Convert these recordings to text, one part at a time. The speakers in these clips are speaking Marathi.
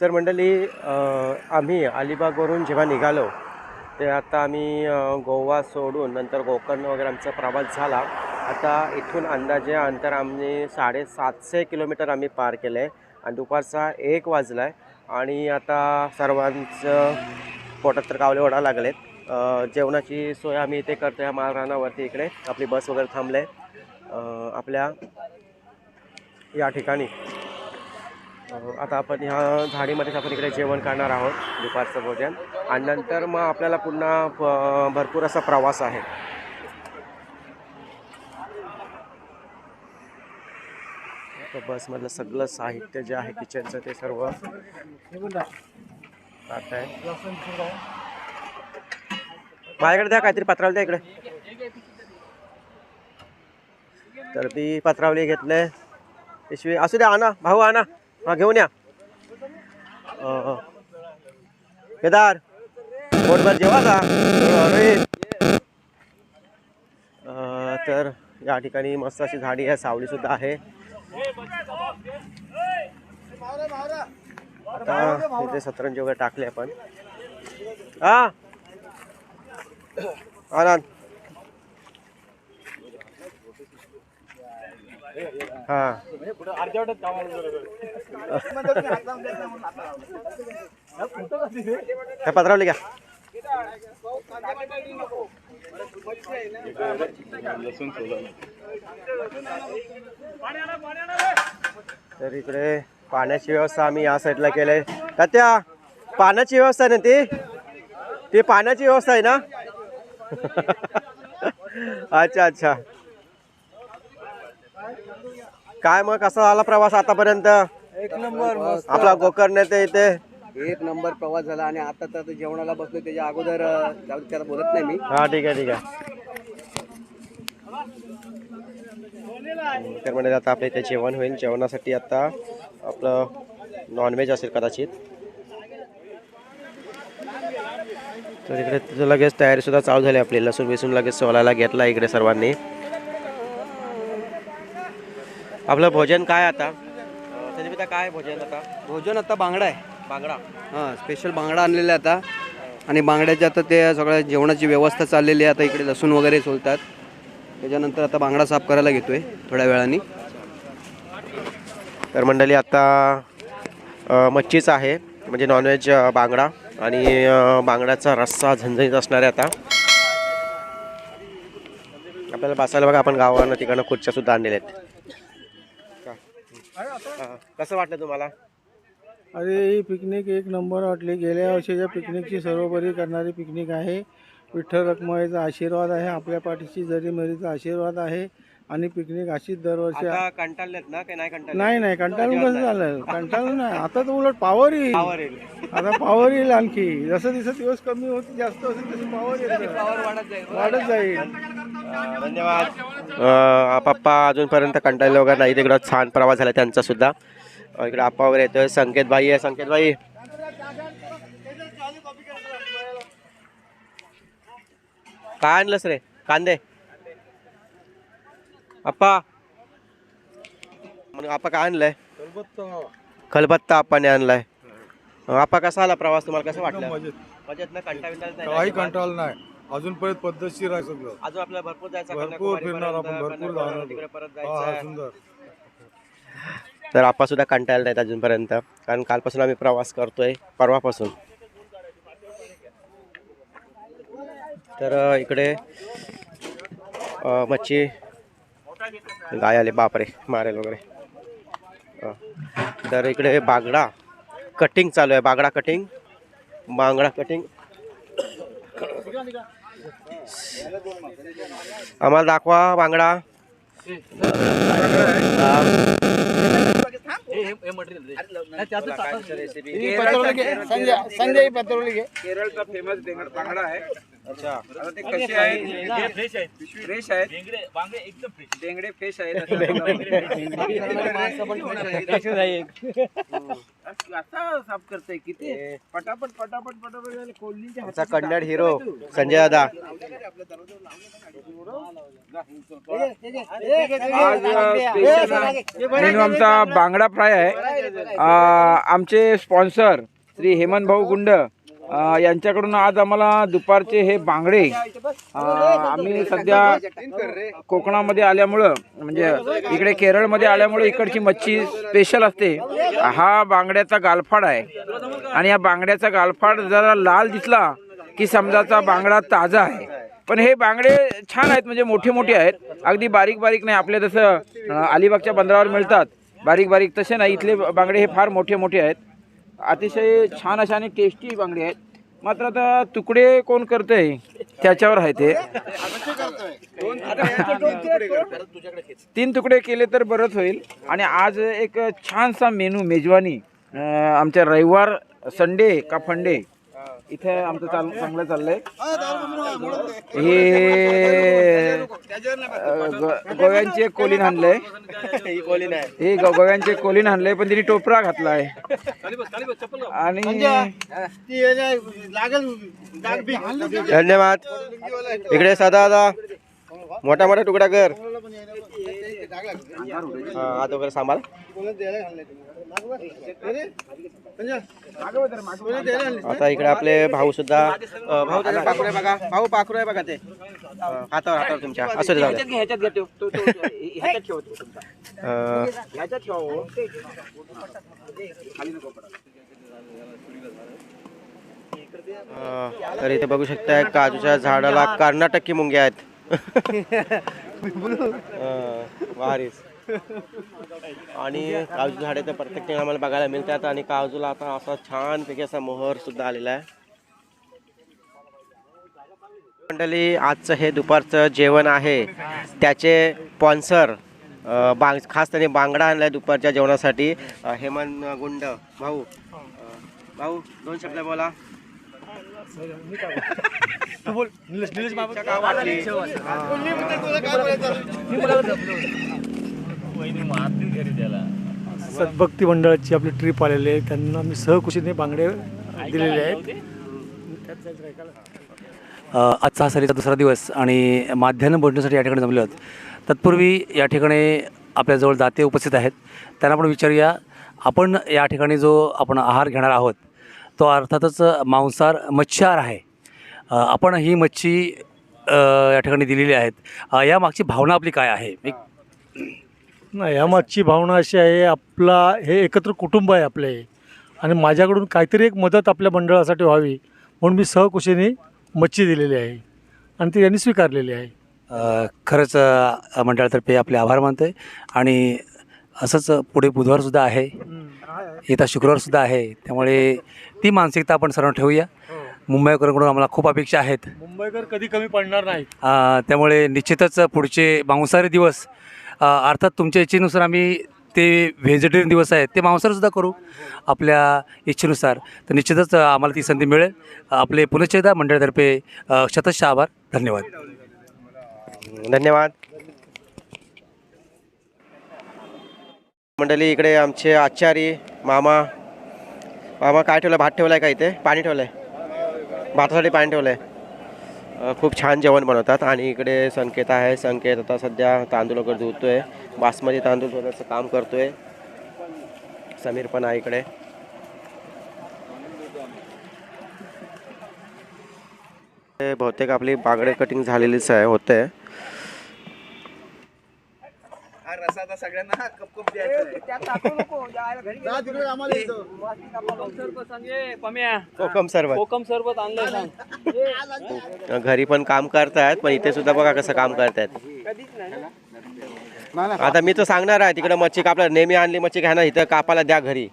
तर मंडळी आम्ही अलिबागवरून जेव्हा निघालो ते आता आम्ही गोवा सोडून नंतर गोकर्ण वगैरे आमचा प्रवास झाला. आता इथून अंदाजे अंतर आम्ही साडेसातशे किलोमीटर आम्ही पार केलं आहे आणि दुपारचा एक वाजला आहे आणि आता सर्वांचं पोटात तर कावले ओढा लागलेत. जेवणाची सोय आम्ही इथे करतो या माळरानावरती इकडे. आपली बस वगैरे थांबले. आपल्या या ठिकाणी आता आपण ह्या झाडीमध्येच आपण इकडे जेवण करणार आहोत दुपारचं भोजन. आणि नंतर मग आपल्याला पुन्हा भरपूर असा प्रवास आहे. बसमधलं सगळं साहित्य जे आहे किचनचं ते सर्व आहे. माझ्याकडे द्या काहीतरी पत्रावली द्या इकडे. तर ती पत्रावली घेतले पिशवी असू द्या आणा भाऊ आणा. हा घेऊन या. केदार पोटभर जेवा का? तर या ठिकाणी मस्त अशी झाडी आहे सावली सुद्धा आहे. आता इथे सतरंजी वगैरे टाकले आपण. हा. आनंद. हा. काय पत्रावली का तर इकडे पाण्याची व्यवस्था आम्ही या साईडला केली आहे त्या पाण्याची व्यवस्था आहे ना ती? ती पाण्याची व्यवस्था आहे ना? अच्छा अच्छा. काय मग कसा झाला प्रवास आतापर्यंत? एक नंबर मस्त. आपला गोकर्ण ते इथे. एक नंबर प्रवास झाला आणि आता तर जेवणाला बसलो त्याच्या अगोदर अं, जाऊ दे, त्याला बोलत नाही मी. हा ठीक आहे ठीक आहे. तर म्हणजे आता आपल्या इथे जेवण होईल जेवणासाठी आता आपलं नॉनव्हेज असेल कदाचित. तर इकडे तिथं लगेच तयारी सुद्धा चालू झाली आपली लसूण बिसून लगेच सोलायला घेतला इकडे सर्वांनी. आपलं भोजन काय आता? संदीपिता काय भोजन आता? भोजन आता बांगडा आहे. बांगडा? हां स्पेशल बांगडा आणलेला आहे आता. आणि बांगड्याच्या आता ते सगळ्या जेवणाची व्यवस्था चाललेली आहे. आता इकडे लसूण वगैरे सोलतात. त्याच्यानंतर आता बांगडा साफ करायला घेतोय थोड्या वेळाने. तर मंडळी आता अ, मच्छीच आहे. म्हणजे नॉनव्हेज अ, बांगडा. आणि अ, बांगड्याचा रस्सा झणझणीत असणार आहे आता. आपल्याला बसायला बघा आपण गावानं तिकडनं खुर्च्या सुद्धा आणलेल्या आहेत. हा. कसं वाटलं तुम्हाला? अरे ही पिकनिक एक नंबर वाटली. गेल्या वर्षीच्या पिकनिकची सर्वोपरी करणारी पिकनिक आहे. विठ्ठल रखमाईचा आशीर्वाद आहे. आपल्या पाठीशी जरी मरीचा आशीर्वाद आहे आणि पिकनिक अशीच दरवर्षी आता कंटाळलेत ना? काही नाही कंटाळले नाही नाही. कंटाळून कसं झालं कंटाळून नाही. आता तर उलट पावर येईल. पावर येईल. आता पावर येईल आणखी. जसं दिवस दिवस कमी होती जास्त होती तशी पावर येईल वाढत जाईल. अ, धन्यवाद. अ, पप्पा अजूनपर्यंत कंटाळले वगैरे नाही. तिकडं छान प्रवास झाला त्यांचा सुद्धा. इकडे आप्पा वगैरे येतोय. संकेत बाई आहे संकेत बाई काय आणलंस रे कांदे. आप्पा. म्हणून आप्पा काय आणलंय? खलबत्ता आप्पाने आणलाय. अ, आप्पा कसा आला प्रवास? तुम्हाला कसं वाटलं? मजेत. ना? कंटाळ नाही. ना काही अजिबात? कंटाळ नाही अजूनपर्यंत पद्धतशीर आहे सगळं. अजून आपल्याला भरपूर जायचं आहे भरपूर फिरणार आपण भरपूर जाणार तिकडे परत हा सुंदर. तर आपा सुद्धा कंटाळले नाहीत अजूनपर्यंत कारण कालपासून आम्ही प्रवास करतोय परवापासून. तर अ, इकडे अ, मच्छी गाय आले बापरे मारेल वगैरे. अ, तर इकडे बागडा कटिंग चालू आहे बागडा कटिंग बांगडा कटिंग आम्हाला दाखवा बांगडा संजय पत्रवली केरळचा फेमस बांगड़ा आहे अच्छा. आता ते कसे आहे फ्रेश आहे डेंगडे फ्रेश आहे आता साफ करतोय किती? पटापट पटापट पटापट कोल्डीच्या आमचा कन्नड हिरो संजय दादा. मेनू आमचा बांगडा फ्राय आहे. आमचे स्पॉन्सर श्री हेमंत भाऊ गुंड. यांच्याकडून आज आम्हाला दुपारचे हे बांगडे आम्ही सध्या कोकणामध्ये आल्यामुळं म्हणजे इकडे केरळमध्ये आल्यामुळे इकडची मच्छी स्पेशल असते. हा बांगड्याचा गालफाड आहे. आणि या बांगड्याचा गालफाड जरा लाल दिसला की समजाचा बांगडा ताजा आहे. पण हे बांगडे छान आहेत म्हणजे मोठे मोठे आहेत. अगदी बारीक बारीक नाही आपले जसं अलिबागच्या बंदरावर मिळतात. बारीक बारीक तसे नाही इथले बांगडे हे फार मोठे मोठे आहेत. अतिशय छान अशा आणि टेस्टी बांगडे आहेत. मात्र आता तुकडे कोण करतंय? त्याच्यावर आहे ते. तीन तुकडे केले तर बरंच होईल. आणि आज एक छानसा मेनू मेजवानी आमच्या रविवार संडे का फंडे इथे आमचं चाल चांगलं चाललंय. हे गोव्यांची एक कोलीन आणलंय. हे गोव्यांचे एक कोलीन आणलंय पण तिने टोपरा घातलाय. आणि धन्यवाद. इकडे सदा दादा मोठा मोठा तुकडा कर. हा, हात वगैरे सांभाळ. आता इकडे आपले भाऊ सुद्धा भाऊ त्याचे पाखरू आहे बघा भाऊ पाखरू आहे बघा ते हातावर हातावर तुमच्या असं दे जाऊ दे. ह्याच्यात घ्या तो- तो- तो- ह्याच्यात ठेवा तो तुमचा. अ, ह्याच्यात ठेवा हो. अ, तर इथे बघू शकताय काजूच्या झाडाला कर्नाटकी मुंग्या आहेत अ, भारीच आणि काजू झाडे तर प्रत्येक ठिकाणी आम्हाला बघायला मिळतात आणि काजूला आता असा छान पैकी असा मोहर सुद्धा आलेला आहे. मंडळी आजचं हे दुपारचं जेवण आहे. त्याचे स्पॉन्सर बांग खास त्याने बांगडा आणलाय दुपारच्या जेवणासाठी. हेमंत गुंड भाऊ भाऊ दोन शब्द बोला. सद्भक्ती मंडळाची आपली ट्रिप आलेली आहे. त्यांना मी सहकुशीने बांगडे दिलेले आहेत. आजचा हा सरीचा दुसरा दिवस आणि माध्यान्ह भोजनासाठी या ठिकाणी जमले आहोत. तत्पूर्वी या ठिकाणी आपल्याजवळ दाते उपस्थित आहेत. त्यांना आपण विचारूया आपण या ठिकाणी जो आपण आहार घेणार आहोत तो अर्थातच मांसाहार मच्छीहार आहे. आपण ही मच्छी या ठिकाणी दिलेली आहेत. अ, या मागची भावना आपली काय आहे? नाही यामागची भावना अशी आहे आपला हे एकत्र कुटुंब आहे आपले. आणि माझ्याकडून काहीतरी एक मदत आपल्या मंडळासाठी व्हावी म्हणून मी सहकुशीने मच्छी दिलेली आहे. आणि ती त्यांनी स्वीकारलेली आहे. अ, खरंच अ, मंडळातर्फे आपले आभार मानतो आहे आणि असंच पुढे बुधवारसुद्धा आहे. येता शुक्रवारसुद्धा आहे. त्यामुळे ती मानसिकता आपण सर्व ठेवूया. मुंबईकरांकडून आम्हाला खूप अपेक्षा आहेत. मुंबईकर कधी कमी पडणार नाहीत. अ, त्यामुळे निश्चितच पुढचे मांसाहारी दिवस अर्थात तुमच्या इच्छेनुसार आम्ही ते व्हेजिटेरियन दिवस आहेत ते मांसाहारसुद्धा करू आपल्या इच्छेनुसार. तर निश्चितच आम्हाला ती संधी मिळेल. आपले पुनश्चेदा मंडळातर्फे अ, शतश आभार. धन्यवाद. धन्यवाद. मंडळी इकडे आमचे आचारी मामा मामा काय ठेवलं भात ठेवलाय का इथे? पाणी ठेवलं आहे भातासाठी पाणी ठेवलं आहे खूप छान जेवण बनवतात. आणि इकडे संकेत आहे. संकेत आता सध्या तांदूळ वगैरे धुतो आहे बासमती तांदूळ धुण्याचं काम करतोय. समीर पण आहे इकडे. बहुतेक आपली बागडे कटिंग झालेलीच आहे होते कोकम सरबत कोकम सरबत. आणलंय सांग. घरी पण काम करतायत पण इथे सुद्धा बघा कसं काम करतायत. आता मी तर सांगणार आहे तिकडे मच्छी कापला नेहमी आणली मच्छी घ्या ना इथं कापायला द्या घरी.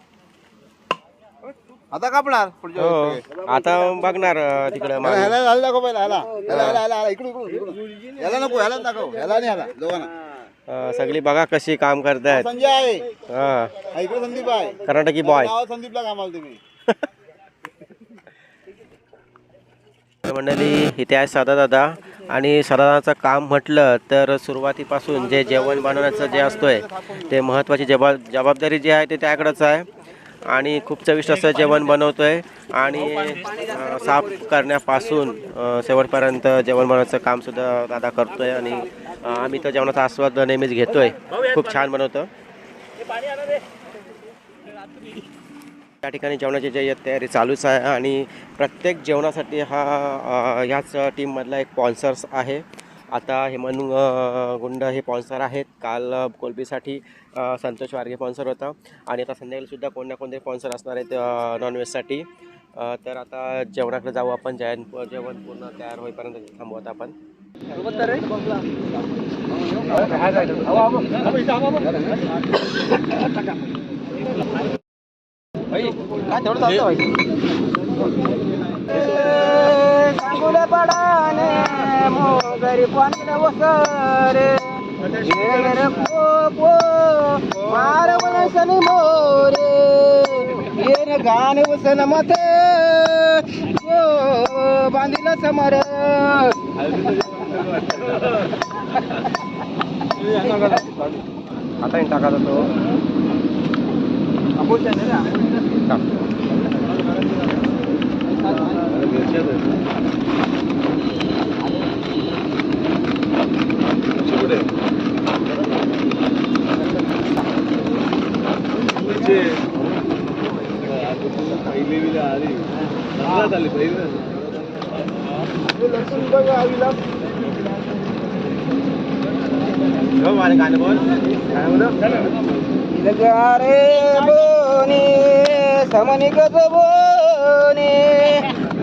आता कापणार हो आता बघणार तिकडं. ह्याला पहिला ह्याला. ह्याला ह्याला ह्याला. इकडून इकडून. इकडून ह्याला नको ह्याला दाखव. ह्याला आणि ह्याला दोघांना. सगळी बघा कशी काम करतायत. संजय आहे. हा. हा, इकडे संदीप आहे. कर्नाटकी बॉय संदीपला कामाला तुम्ही. मंडळी इथे आहे सदा दादा. आणि सदादाचं काम म्हटलं तर सुरुवातीपासून जे जेवण बनवण्याचं जे असतोय ते महत्त्वाची जबा जबाबदारी जी आहे ते त्याकडेच आहे. आणि खूप चविष्ट असं जेवण आहे आणि साफ करण्यापासून शेवटपर्यंत जेवण बनवण्याचं कामसुद्धा दादा करतो आहे आणि आम्ही तर जेवणाचा आस्वाद नेहमीच घेतो आहे खूप छान बनवतं. या ठिकाणी जेवणाची जी तयारी चालूच आहे आणि प्रत्येक जेवणासाठी हा ह्याच टीममधला एक स्पॉन्सर्स आहे. आता हेमंत गुंड हे स्पॉन्सर आहेत. काल कोलबीसाठी संतोष वारगे स्पॉन्सर होता. आणि आता संध्याकाळीसुद्धा कोण ना कोणते स्पॉन्सर असणार आहेत नॉनव्हेजसाठी तर आता जेवणाकडे जाऊ आपण. जेवण जेवण पूर्ण तयार होईपर्यंत थांबवत आपण. पडाने मोगरी पाणी वसरे? मारवण सनी मोरे येन गाण वसन मते बांधिल समर आता इन टाका तो. गाणं रे बोनी समनी गज बोनी.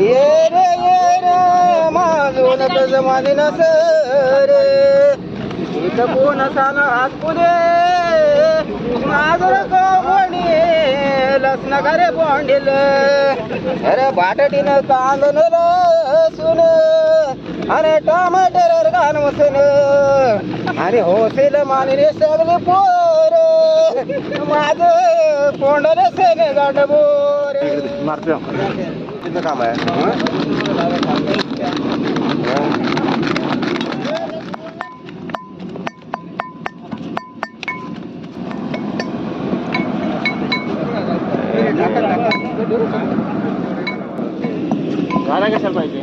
ये रे ये रे माझून गज नस रे इथं कोण सान हात पुरे माझं कोणी लसण करे बोंडील. अरे बाटटीनं कांदन लसून अरे टमाटर गाण वसन अरे होसेल मानले सगळे पोर. माझ कोंडले सेने गाठ बोर. मारतो तिथं काम आहे गाणं कशाला पाहिजे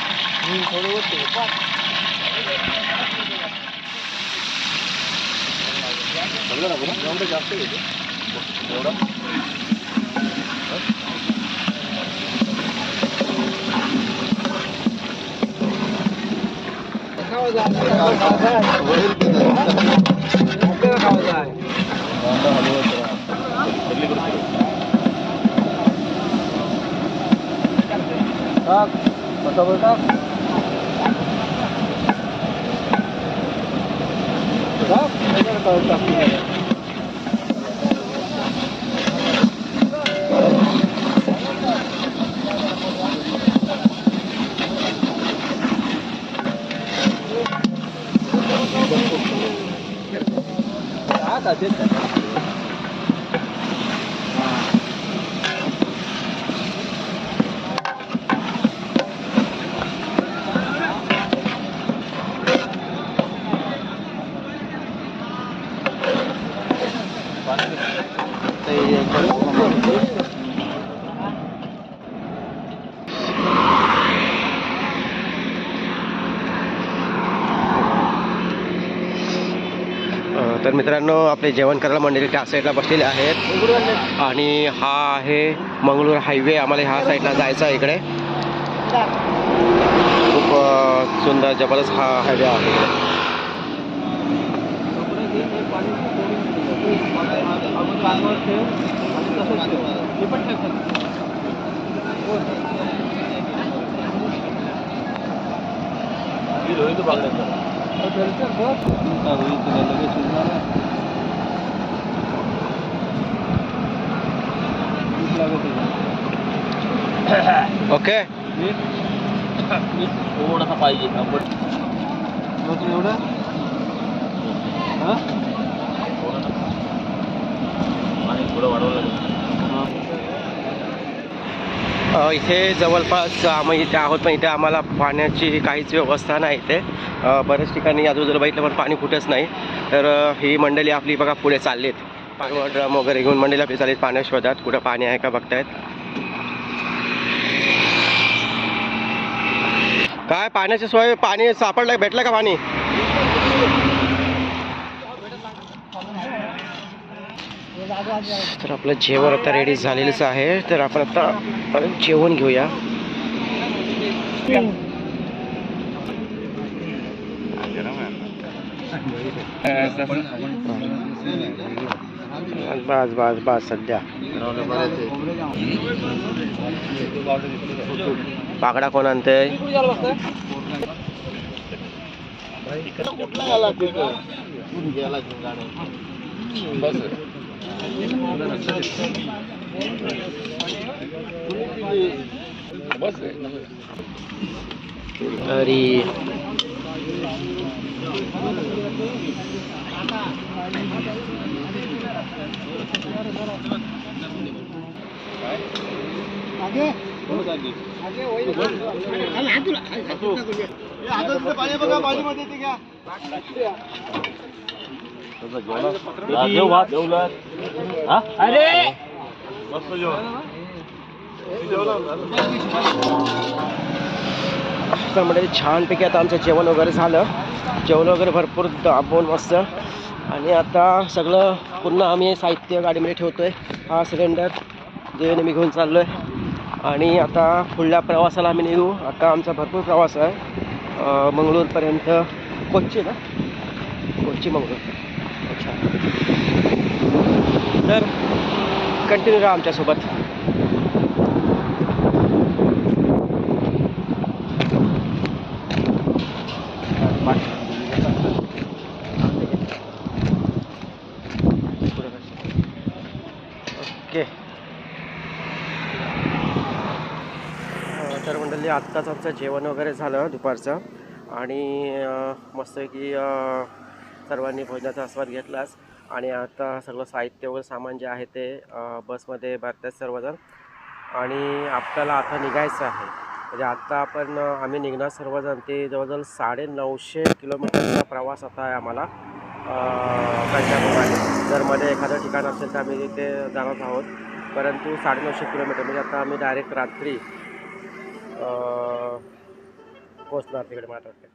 nhìn thấy luôn tử phát Đúng là cũng không có giá trị Nhiều lắm Hãy subscribe cho kênh Ghiền Mì Gõ Để không bỏ lỡ những video hấp dẫn Các, masa berkas. Ano na tawag मित्रांनो आपले जेवण करायला मंडळी त्या साईडला बसलेले आहेत. आणि हा आहे मंगळूर हायवे. आम्हाला ह्या साईडला जायचं आहे इकडे. खूप सुंदर जबरदस्त हा हायवे आहे इकडे. ओके. पाहिजे. आपण एवढं इथे जवळपास आम्ही इथे आहोत पण इथे आम्हाला पाण्याची काहीच व्यवस्था नाही इथे. बऱ्याच ठिकाणी आजूबाजूला बघितलं पण पाणी कुठेच नाही. तर ही मंडळी आपली बघा पुढे चाललीत. पाणी ड्रम वगैरे घेऊन मंडळी आपली चाललीत पाण्या शोधात. कुठं पाणी आहे का बघतायत? काय पाण्याची सोय? पाणी सापडलं भेटलं का पाणी? तर आपलं जेवण आता रेडी झालेलंच आहे. तर आपण आता जेवण घेऊया. बस बस बस सध्या. बागडा कोण आणतंय? आगे आगे वही अरे आदू आदू ये आदू से पाणी बघा पाणी मध्ये ते घ्या तसा जेवला जेव भात जेवला हा अरे मस्त जेवला जेवला तर म्हणजे छानपैकी आता आमचं जेवण वगैरे झालं. जेवण वगैरे भरपूर दाबून मस्त. आणि आता सगळं पूर्ण आम्ही साहित्य गाडीमध्ये ठेवतो आहे हा सिलेंडर जे मी घेऊन चाललो आहे आणि आता पुढल्या प्रवासाला आम्ही निघू. आता आमचा भरपूर प्रवास आहे. मंगळूरपर्यंत कोच्ची ना? कोच्ची मंगळूर. अच्छा. तर कंटिन्यू राहा आमच्यासोबत ओके अं, तर मंडळी आत्ताच आमचं जेवण वगैरे झालं दुपारचं. आणि मस्तपैकी सर्वांनी भोजनाचा आस्वाद घेतलाच आणि आता सगळं साहित्य वगैरे सामान जे आहे ते बसमध्ये भरतात सर्वजण. आणि आपल्याला आता निघायचं आहे. म्हणजे आत्ता आपण आम्ही निघणार सर्वजण. ते जवळजवळ साडे नऊशे किलोमीटरचा प्रवास आता आहे आम्हाला. कन्याकुमारी जर मध्ये एखादं ठिकाण असेल तर आम्ही तिथे जाणार आहोत. परंतु साडेनऊशे किलोमीटर. म्हणजे आता आम्ही डायरेक्ट रात्री पोचणार तिकडे मला वाटतं